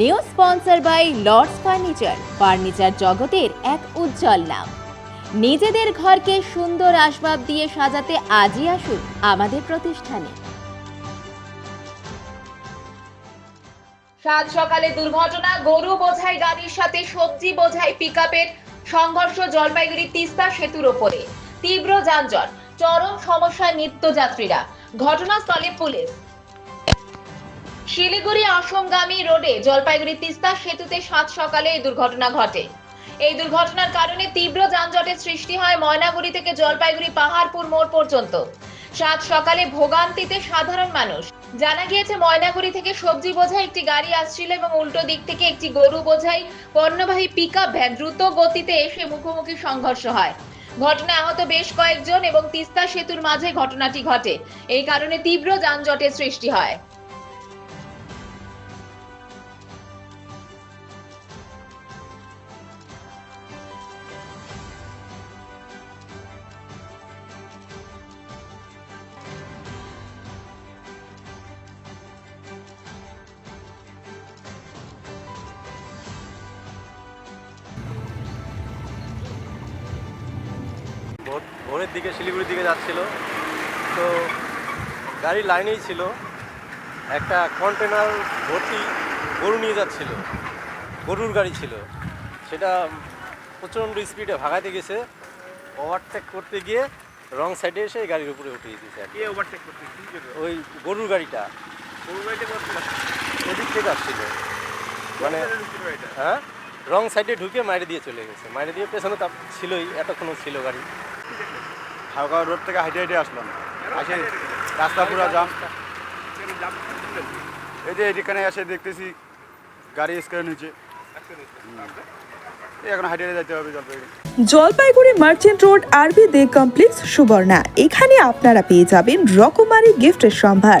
New sponsor by Lords furniture. Furniture জগতের এক উজ্জ্বল নাম। নিজেদের ঘরকে সুন্দর আসবাব দিয়ে সাজাতে আজই আসুন আমাদের প্রতিষ্ঠানে। সাত সকালে দুর্ঘটনা, গরু বোঝাই গাড়ির সাথে সবজি বোঝাই পিকআপের সংঘর্ষ জলপাইগুড়ি তিস্তা সেতুর ওপরে। তীব্র যানজট, চরম সমস্যায় নিত্যযাত্রীরা। ঘটনাস্থলে পুলিশ। শিলিগুড়ি অসমগামী রোডে জলপাইগুড়ি তিস্তা সেতুতে সাত সকালে এই দুর্ঘটনা ঘটে। এই দুর্ঘটনার কারণে তীব্র যানজটের সৃষ্টি হয় ময়নাগুড়ি থেকে জলপাইগুড়ি পাহাড়পুর মোড় পর্যন্ত। সাত সকালে ভোগান্তিতে সাধারণ মানুষ। জানা গিয়েছে, ময়নাগুড়ি থেকে সবজি বোঝাই একটি গাড়ি আসছিল এবং উল্টো দিক থেকে একটি গরু বোঝাই পণ্যবাহী পিকআপ ভ্যান দ্রুত গতিতে এসে মুখোমুখি সংঘর্ষ হয়। ঘটনায় আহত বেশ কয়েকজন এবং তিস্তা সেতুর মাঝে ঘটনাটি ঘটে। এই কারণে তীব্র যানজটের সৃষ্টি হয়। ভোরের দিকে শিলিগুড়ির দিকে যাচ্ছিল। তো গাড়ি লাইনেই ছিল। একটা কন্টেনার ভর্তি গরু নিয়ে যাচ্ছিল। গরুর গাড়ি ছিল। সেটা প্রচণ্ড স্পিডে ভাগাতে গেছে। ওভারটেক করতে গিয়ে রং সাইডে এসে গাড়ির উপরে উঠে দিয়েছে আর ওভারটেক করতে ওই গরুর গাড়িটা। ওদিক থেকে আসছিল। মানে হ্যাঁ? রং সাইডে ঢুকে মাইরে দিয়ে চলে গেছে। মাইরে দিয়ে পেছনে তা ছিলই এতক্ষণও ছিল গাড়ি। হাওড়া রোড থেকে হাইটে হাইটে আসলাম। আসে রাস্তা পুরো জাম। এই যে এখানে এসে দেখতেছি গাড়ি স্ক্যান হয়েছে জলপাইগুড়ি মার্চেন্ট রোড আরবি দে কমপ্লেক্স সুবর্ণা। এখানে আপনারা পেয়ে যাবেন রকমারি গিফটের সম্ভার।